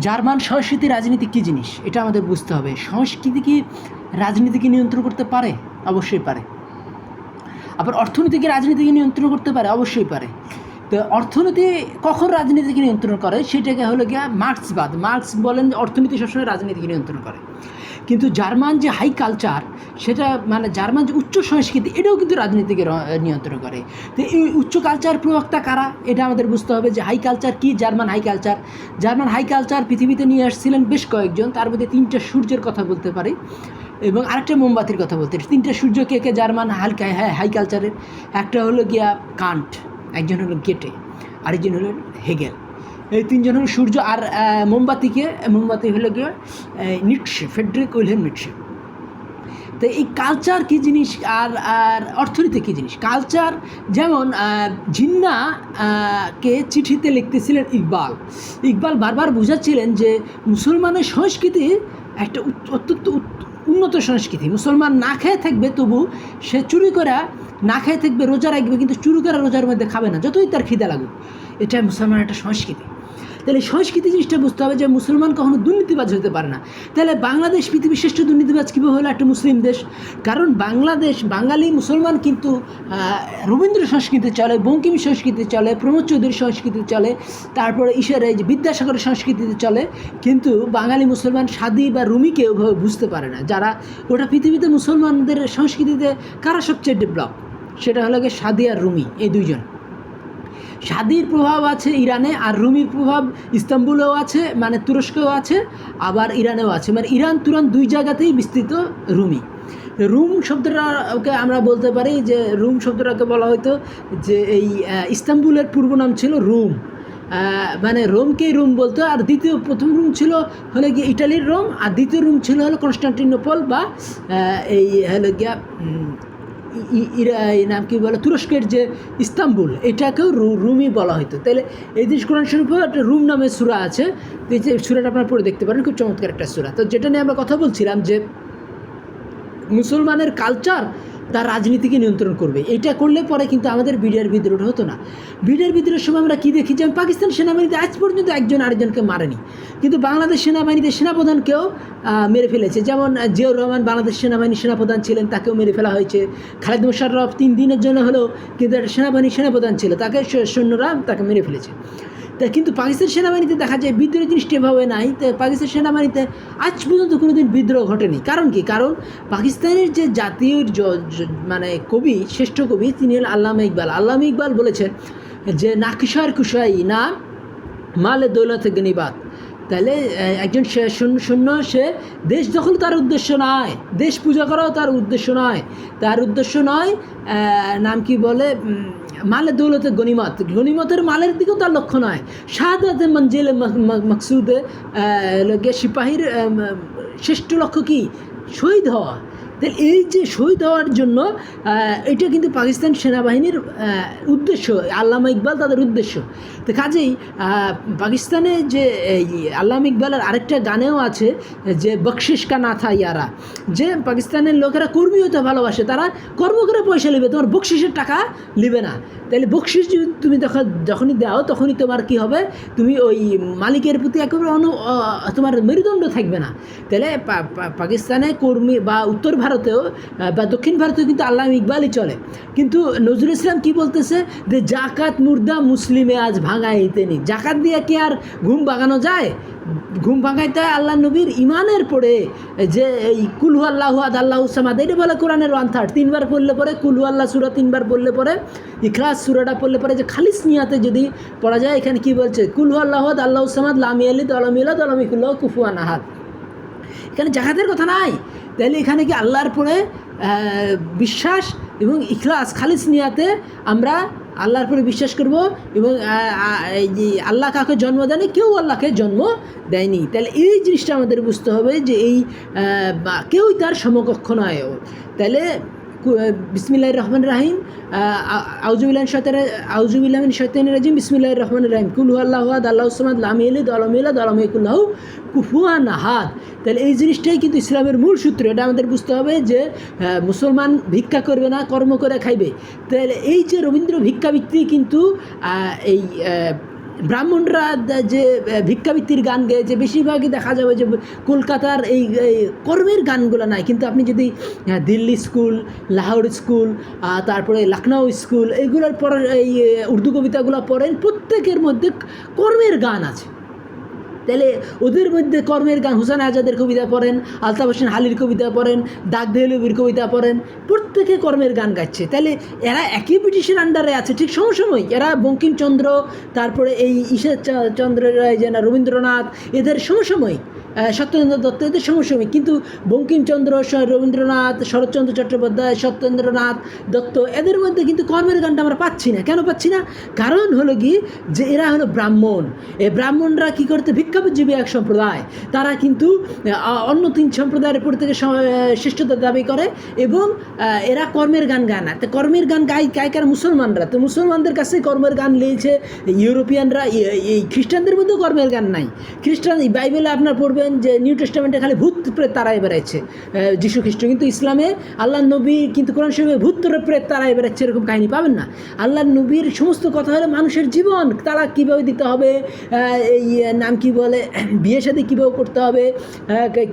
German সংস্কৃতি রাজনীতি কী জিনিস? এটা আমাদের বুঝতে হবে। সংস্কৃতি কি রাজনীতিকে নিয়ন্ত্রণ করতে পারে? অবশ্যই পারে। আবার অর্থনীতিকে রাজনীতিকে নিয়ন্ত্রণ করতে পারে? অবশ্যই পারে। তো অর্থনীতি কখন রাজনীতিকে নিয়ন্ত্রণ করে? সেটাকে হলো গিয়া মার্ক্সবাদ। মার্ক্স বলেন অর্থনীতি সবসময় রাজনীতিকে নিয়ন্ত্রণ করে। কিন্তু জার্মান যে হাই কালচার সেটা মানে জার্মান যে উচ্চ সংস্কৃতি, এটাও কিন্তু রাজনীতিকে নিয়ন্ত্রণ করে। তো এই উচ্চ কালচার প্রবক্তা কারা? এটা আমাদের বুঝতে হবে যে হাই কালচার কী? German high culture German high culture পৃথিবীতে নিয়ে আসছিলেন বেশ কয়েকজন, তার মধ্যে তিনটা সূর্যের কথা বলতে পারি এবং আরেকটা মোমবাতির কথা বলতে। তিনটা সূর্য কে কে? জার্মান হালকা হ্যাঁ হাই কালচারের একটা হলো গিয়া কান্ট, একজন হলো গেটে, আরেকজন হলো হেগেল। এই তিনজন হলো সূর্য আর মোমবাতিকে, মোমবাতি হলো গিয়ে নিটসে, ফেডরিক উইলহেম নিটসে। তো এই কালচার কী জিনিস আর আর অর্থনীতি কী জিনিস? কালচার যেমন জিন্না কে চিঠিতে লিখতেছিলেন ইকবাল। ইকবাল বারবার বোঝাচ্ছিলেন যে মুসলমানের সংস্কৃতি একটা অত্যন্ত উন্নত সংস্কৃতি। মুসলমান না খেয়ে থাকবে তবু সে চুরি করা, না খেয়ে থাকবে, রোজা রাখবে, কিন্তু চুরি করা রোজার মধ্যে খাবে না, যতই তার খিদে লাগুক। এটা মুসলমানের একটা সংস্কৃতি। তাহলে সংস্কৃতি জিনিসটা বুঝতে হবে যে মুসলমান কখনো দুর্নীতিবাজ হতে পারে না। তাহলে বাংলাদেশ পৃথিবীর শ্রেষ্ঠ দুর্নীতিবাজ কীভাবে হলো? একটা মুসলিম দেশ। কারণ বাংলাদেশ, বাঙালি মুসলমান কিন্তু রবীন্দ্র সংস্কৃতি চলে, বঙ্কিম সংস্কৃতি চলে, প্রমোদ চৌধুরী সংস্কৃতি চলে, তারপরে ঈশ্বর এই যে বিদ্যাসাগরের সংস্কৃতিতে চলে, কিন্তু বাঙালি মুসলমান সাদি বা রুমিকে ওভাবে বুঝতে পারে না। যারা ওটা পৃথিবীতে মুসলমানদের সংস্কৃতিতে কারা সবচেয়ে ডেভেলপ? সেটা হলো গিয়ে সাদি আর রুমি, এই দুইজন। সাদির প্রভাব আছে ইরানে আর রুমির প্রভাব ইস্তাম্বুলেও আছে মানে তুরস্কেও আছে, আবার ইরানেও আছে। মানে ইরান তুরান দুই জায়গাতেই বিস্তৃত রুমি। রুম শব্দটা ওকে আমরা বলতে পারি যে, রুম শব্দটাকে বলা হয়তো যে এই ইস্তাম্বুলের পূর্ব নাম ছিল রুম। মানে রোমকেই রুম বলতো, আর দ্বিতীয়, প্রথম রুম ছিল হলো গিয়ে ইটালির রোম, আর দ্বিতীয় রুম ছিল হলো কনস্টান্টিনোপল বা এই হলো গিয়া নাম কি বলে? তুরস্কের যে ইস্তাম্বুল, এটাকেও রুমি বলা হতো তাহলে এই দেশ কোরআন শরীফেও একটা রুম নামের সুরা আছে। এই যে সুরাটা আপনারা পড়ে দেখতে পারেন, খুব চমৎকার একটা সুরা। তো যেটা নিয়ে আমরা কথা বলছিলাম যে, মুসলমানের কালচার তার রাজনীতিকে নিয়ন্ত্রণ করবে। এটা করলে পরে কিন্তু আমাদের বিডিআর বিদ্রোহ হতো না। বিডিআর বিদ্রোহের সময় আমরা কী দেখি? যে পাকিস্তান সেনাবাহিনীতে আজ পর্যন্ত একজন আরেকজনকে মারেনি। কিন্তু বাংলাদেশ সেনাবাহিনীতে সেনাপ্রধানকেও মেরে ফেলেছে। যেমন জিয়াউর রহমান বাংলাদেশ সেনাবাহিনীর সেনাপ্রধান ছিলেন, তাকেও মেরে ফেলা হয়েছে। খালেদ মোশাররফ তিন দিনের জন্য হলেও কিন্তু সেনাবাহিনীর সেনাপ্রধান ছিল। তাকে সৈন্যরা তাকে মেরে ফেলেছে। তা কিন্তু পাকিস্তান সেনাবাহিনীতে দেখা যায় বিদ্রোহ জিনিসটি এভাবে নাই। তো পাকিস্তান সেনাবাহিনীতে আজ পর্যন্ত কোনো দিন বিদ্রোহ ঘটেনি। কারণ কি? কারণ পাকিস্তানের যে জাতীয় মানে কবি, শ্রেষ্ঠ কবি, তিনি হলেন আল্লামা ইকবাল। আল্লামা ইকবাল বলেছেন যে, না কিশোর কুশাই, না মালে দৌলত গনিবাদ তাহলে একজন শূন্য- সে দেশ দখল তার উদ্দেশ্য নয়। দেশ পূজা করাও তার উদ্দেশ্য নয়। তার উদ্দেশ্য নয় নাম কি বলে? মালে দৌলতে গনিমত গনিমতের মালের দিকেও তার লক্ষ্য নয় শাহাদাতে মঞ্জিল মকসুদে সিপাহীর শ্রেষ্ঠ লক্ষ্য কি? শহীদ হওয়া। তাহলে এই যে শহীদ হওয়ার জন্য এটা কিন্তু পাকিস্তান সেনাবাহিনীর উদ্দেশ্য, আল্লামা ইকবাল তাদের উদ্দেশ্য। তো কাজেই পাকিস্তানে যে আল্লামা ইকবালের আরেকটা গানেও আছে, যে বকশিস কা না থা ইয়ারা, যে পাকিস্তানের লোকেরা কর্মী হতে ভালোবাসে, তারা কর্ম করে পয়সা নেবে, তোমার বকশিসের টাকা নেবে না। তাহলে বকশিস যদি তুমি যখন যখনই দাও, তখনই তোমার কি হবে? তুমি ওই মালিকের প্রতি একেবারে অনু তোমার মেরুদণ্ড থাকবে না। তাহলে পাকিস্তানে কর্মী বা উত্তর ভারতেও বা দক্ষিণ ভারতেও কিন্তু আল্লাহ ইকবালই চলে। কিন্তু নজরুল ইসলাম কি বলতেছে? যে জাকাত মুর্দা মুসলিমে আজ ভাঙাইতে নি জাকাত দিয়ে কি আর ঘুম ভাঙানো যায়? ঘুম ভাঙাইতে হয় আল্লাহ নবীর ইমানের পরে। যে এই কুলহু আল্লাহ আদ আল্লাহ সামাদ এটা বলে কোরআনের ওয়ান থার্ড। তিনবার পড়লে পরে কুলহু আল্লাহ সুরা তিনবার পড়লে পরে, ইখলাস সুরাটা পড়লে পরে যে খালিস নিয়াতে যদি পড়া যায়, এখানে কি বলছে? কুলহু আল্লাহ আদ আল্লাহ সামাদ, লামি আলি দলমিলা দলমিকুল্লাহ কুফুয়ান আহাদ। এখানে জাকাতের কথা নাই। তাহলে এখানে কি আল্লাহর পরে বিশ্বাস এবং ইখলাস, খালিস নিয়াতে আমরা আল্লাহর পরে বিশ্বাস করব এবং আল্লাহ কাকে জন্ম দেয়নি, কেউ আল্লাহকে জন্ম দেয়নি। তাহলে এই জিনিসটা আমাদের বুঝতে হবে যে এই কেউই তার সমকক্ষ নয় তাহলে বিসমিল্লাহ রহমান রাহিম আউজুবিল্লাহ শয়তান আউজুবিল্লাহ শৈতান রাজিম বিসমিল্লাহ রহমান রাহিম। কুল আল্লাহ আল্লাহ সামাদ, লাম এলি দলমিল্লা দলমিকুল্লাহ কুফুয়ান হাত তাহলে এই জিনিসটাই কিন্তু ইসলামের মূল সূত্র। এটা আমাদের বুঝতে হবে যে মুসলমান ভিক্ষা করবে না, কর্ম করে খাইবে। তাহলে এই যে রবীন্দ্র ভিক্ষাবৃত্তি কিন্তু এই ব্রাহ্মণরা যে ভিক্ষাবৃত্তির গান গেয়েছে, বেশিরভাগই দেখা যাবে যে কলকাতার এই কর্মের গানগুলো নাই। কিন্তু আপনি যদি দিল্লি স্কুল, লাহোর স্কুল তারপরে লখনৌ স্কুল এইগুলোর পর, এই উর্দু কবিতাগুলো পড়েন, প্রত্যেকের মধ্যে কর্মের গান আছে। তাহলে ওদের মধ্যে কর্মের গান হুসেন আজাদের কবিতা পড়েন, আলতাফ হোসেন হালির কবিতা পড়েন, দাগ দেহলবির কবিতা পড়েন, প্রত্যেকে কর্মের গান গাচ্ছে। তাহলে এরা একই ব্রিটিশের আন্ডারে আছে, ঠিক সমসময় এরা বঙ্কিমচন্দ্র, তারপরে এই ঈশ্বর রায় যেন রবীন্দ্রনাথ, এদের সমসময় সত্যেন্দ্র দত্ত এদের সমসময় কিন্তু বঙ্কিমচন্দ্র রবীন্দ্রনাথ, শরৎচন্দ্র চট্টোপাধ্যায়, সত্যেন্দ্রনাথ দত্ত, এদের মধ্যে কিন্তু কর্মের গানটা আমরা পাচ্ছি না। কেন পাচ্ছি না? কারণ হলো কি? যে এরা হলো ব্রাহ্মণ। এই ব্রাহ্মণরা কী করতে? ভিক্ষাবুজীবী এক সম্প্রদায়। তারা কিন্তু অন্য তিন সম্প্রদায়ের উপর থেকে শ্রেষ্ঠতা দাবি করে এবং এরা কর্মের গান গায় না। তো কর্মের গান গায় গায় কারা মুসলমানরা। তো মুসলমানদের কাছে কর্মের গান লিয়েছে ইউরোপিয়ানরা। এই- খ্রিস্টানদের মধ্যেও কর্মের গান নাই। খ্রিস্টান বাইবেলে আপনার পড়বেন যে নিউ টেস্টামেন্টে খালি ভূত প্রেত তারাই বেড়াচ্ছে যিশু খ্রিস্ট কিন্তু ইসলামে আল্লাহ নবী কিন্তু কোরআন শরীফে ভূত প্রেত তারাই বেড়াচ্ছে এরকম কাহিনী পাবেন না। আল্লাহ নবীর সমস্ত কথা হলো মানুষের জীবন, তারা কীভাবে দিতে হবে এই নাম কি বলে, বিয়ে শাদী কীভাবে করতে হবে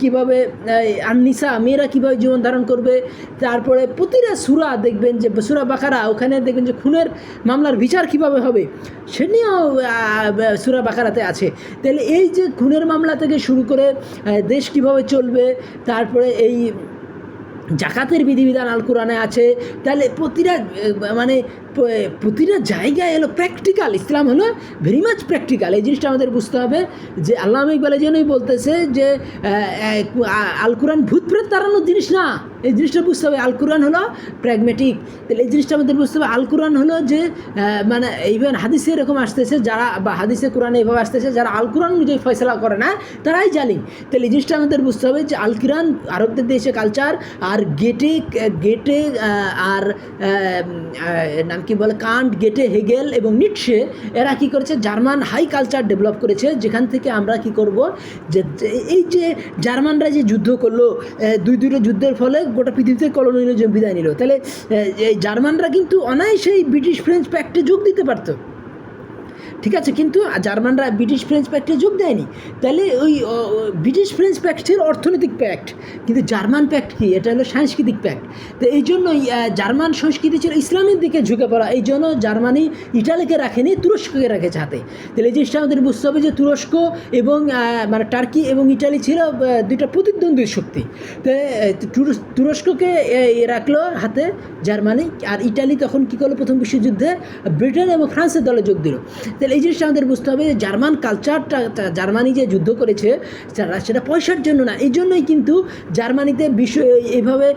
কীভাবে আননিসা, মেয়েরা কীভাবে জীবন ধারণ করবে, তারপরে প্রতিটা সুরা দেখবেন যে, সুরা বাকারা, ওখানে দেখবেন যে খুনের মামলার বিচার কীভাবে হবে, সে নিয়েও সুরা বাকারাতে আছে। তাহলে এই যে খুনের মামলা থেকে শুরু করে আহ, দেশ কীভাবে চলবে তারপরে এই জাকাতের বিধিবিধান আল কোরআনে আছে তাহলে প্রতিটা মানে প্রতিটা জায়গায় এলো প্র্যাকটিক্যাল ইসলাম হলো ভেরি মাচ প্র্যাকটিক্যাল এই জিনিসটা আমাদের বুঝতে হবে যে আল্লাহ ইকবালের জন্যই বলতেছে যে আল কোরআন ভূত প্রেত তাড়ানোর জিনিস না। এই জিনিসটা বুঝতে হবে। আল কোরআন হলো প্র্যাগমেটিক তাহলে এই জিনিসটা আমাদের বুঝতে হবে। আল কোরআন হলো যে মানে এইভাবে হাদিসে এরকম আসতেছে, যারা বা হাদিসে কোরআনে এইভাবে আসতেছে, যারা আল কোরআন অনুযায়ী ফয়সলা করে না, তারাই জালিম। তাহলে এই জিনিসটা আমাদের বুঝতে হবে যে আল কোরআন আরবদের দেশে কালচার আর গেটে গেটে আর নাম কি বলে কান্ট গেটে, হেগেল এবং নিটসে, এরা কি করেছে? জার্মান হাই কালচার ডেভেলপ করেছে, যেখান থেকে আমরা কি করব? যে এই যে জার্মানরা যে যুদ্ধ করল দুই দুটো যুদ্ধের ফলে গোটা পৃথিবীতে কলোনিজম বিদায় নিল। তাহলে এই জার্মানরা কিন্তু অনায়াসেই ব্রিটিশ ফ্রেঞ্চ প্যাক্টে যোগ দিতে পারতো। ঠিক আছে কিন্তু জার্মানরা ব্রিটিশ ফ্রেঞ্চ প্যাক্টে যোগ দেয়নি। তাহলে ওই ব্রিটিশ ফ্রেঞ্চ প্যাক্টের অর্থনৈতিক প্যাক্ট কিন্তু জার্মান প্যাক্ট কি? এটা হলো সাংস্কৃতিক প্যাক্ট তো এই জন্যই আহ, জার্মান সংস্কৃতি ছিল ইসলামের দিকে ঝুঁকে পড়া। এই জন্য জার্মানি ইটালিকে রাখেনি তুরস্ককে রেখেছে হাতে। তাহলে এই জিনিসটা আমাদের বুঝতে হবে যে তুরস্ক এবং মানে টার্কি এবং ইটালি ছিল দুইটা প্রতিদ্বন্দ্বী শক্তি। তো তুরস্ককে রাখল হাতে জার্মানি আর ইটালি তখন কী করল প্রথম বিশ্বযুদ্ধে? ব্রিটেন এবং ফ্রান্সের দলে যোগ দিল। তাহলে এই জিনিসটা আমাদের বুঝতে হবে যে জার্মান কালচারটা জার্মানি যে যুদ্ধ করেছে, সেটা- পয়সার জন্য না, এই জন্যই কিন্তু জার্মানিতে বিশ্ব, এইভাবে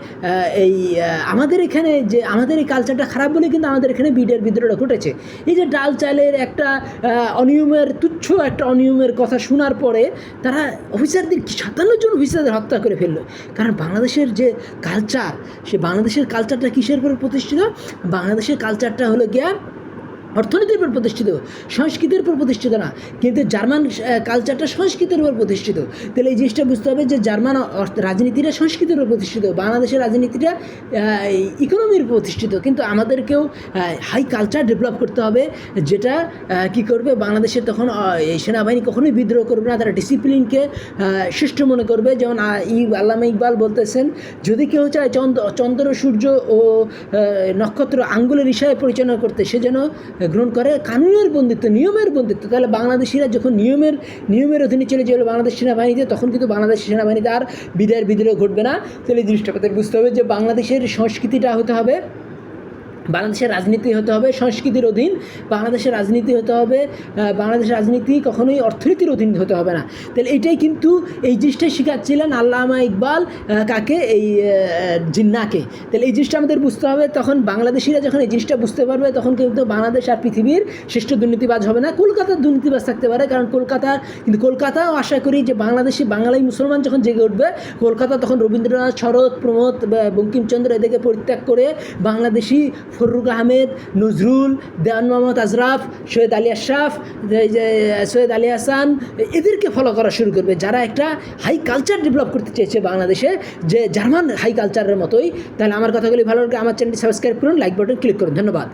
এই আমাদের এখানে যে, আমাদের এই কালচারটা খারাপ বলে কিন্তু আমাদের এখানে বিডের বিদ্রোহটা ঘটেছে। এই যে ডাল চালের একটা অনিয়মের তুচ্ছ একটা অনিয়মের কথা শোনার পরে তারা অফিসারদের সাতান্ন জন অফিসারদের হত্যা করে ফেলল। কারণ বাংলাদেশের যে কালচার সে বাংলাদেশের কালচারটা কিসের উপর প্রতিষ্ঠিত? বাংলাদেশের কালচারটা হলো গিয়া অর্থনীতির উপর প্রতিষ্ঠিত, সংস্কৃতির উপর প্রতিষ্ঠিত না। কিন্তু জার্মান কালচারটা সংস্কৃতির উপর প্রতিষ্ঠিত। তাহলে এই জিনিসটা বুঝতে হবে যে জার্মান রাজনীতিটা সংস্কৃতির উপর প্রতিষ্ঠিত। বাংলাদেশের রাজনীতিটা ইকোনমির প্রতিষ্ঠিত। কিন্তু আমাদেরকেও হাই কালচার ডেভেলপ করতে হবে, যেটা কি করবে? বাংলাদেশের তখন এই সেনাবাহিনী কখনোই বিদ্রোহ করবে না। তারা ডিসিপ্লিনকে শ্রেষ্ঠ মনে করবে। যেমন ই, আল্লামা ইকবাল বলতেছেন, যদি কেউ চায় চন্দ্র চন্দ্র, সূর্য ও নক্ষত্র আঙ্গুলের ইশায় পরিচালনা করতে, সে যেন গ্রহণ করে কানুনের বন্দিত্ব, নিয়মের বন্দিত্ব। তাহলে বাংলাদেশিরা যখন নিয়মের নিয়মের অধীনে চলে যাবে বাংলাদেশ সেনাবাহিনীতে, তখন কিন্তু বাংলাদেশ সেনাবাহিনীতে আর বিদায়ের বিদ্রোহ ঘটবে না। তাহলে এই জিনিসটা বুঝতে হবে যে বাংলাদেশের সংস্কৃতিটা হতে হবে বাংলাদেশের রাজনীতি হতে হবে সংস্কৃতির অধীন, বাংলাদেশের রাজনীতি হতে হবে বাংলাদেশের রাজনীতি কখনোই অর্থনীতির অধীন হতে হবে না। তাহলে এটাই কিন্তু এই জিনিসটাই শিখাচ্ছিলেন আল্লামা ইকবাল কাকে? এই জিন্নাকে। তাহলে এই জিনিসটা আমাদের বুঝতে হবে, তখন বাংলাদেশিরা যখন এই জিনিসটা বুঝতে পারবে, তখন কিন্তু বাংলাদেশ আর পৃথিবীর শ্রেষ্ঠ দুর্নীতিবাজ হবে না। কলকাতার দুর্নীতিবাজ থাকতে পারে, কারণ কলকাতা, কিন্তু কলকাতাও আশা করি যে বাংলাদেশি, বাঙালি মুসলমান যখন জেগে উঠবে, কলকাতা তখন রবীন্দ্রনাথ, শরৎ, প্রমোদ বঙ্কিমচন্দ্র এদেরকে পরিত্যাগ করে বাংলাদেশি ফররুক আহমেদ, নজরুল, দেওয়ান মোহাম্মদ আজরাফ, সৈয়দ আলী আশরাফ সৈয়দ আলী হাসান, এদেরকে ফলো করা শুরু করবে। যারা একটা হাই কালচার ডেভেলপ করতে চেয়েছে বাংলাদেশে, যে জার্মান হাই কালচারের মতোই, তাহলে আমার কথাগুলি ভালো লাগে আমার চ্যানেলটি সাবস্ক্রাইব করুন লাইক বাটন ক্লিক করুন। ধন্যবাদ।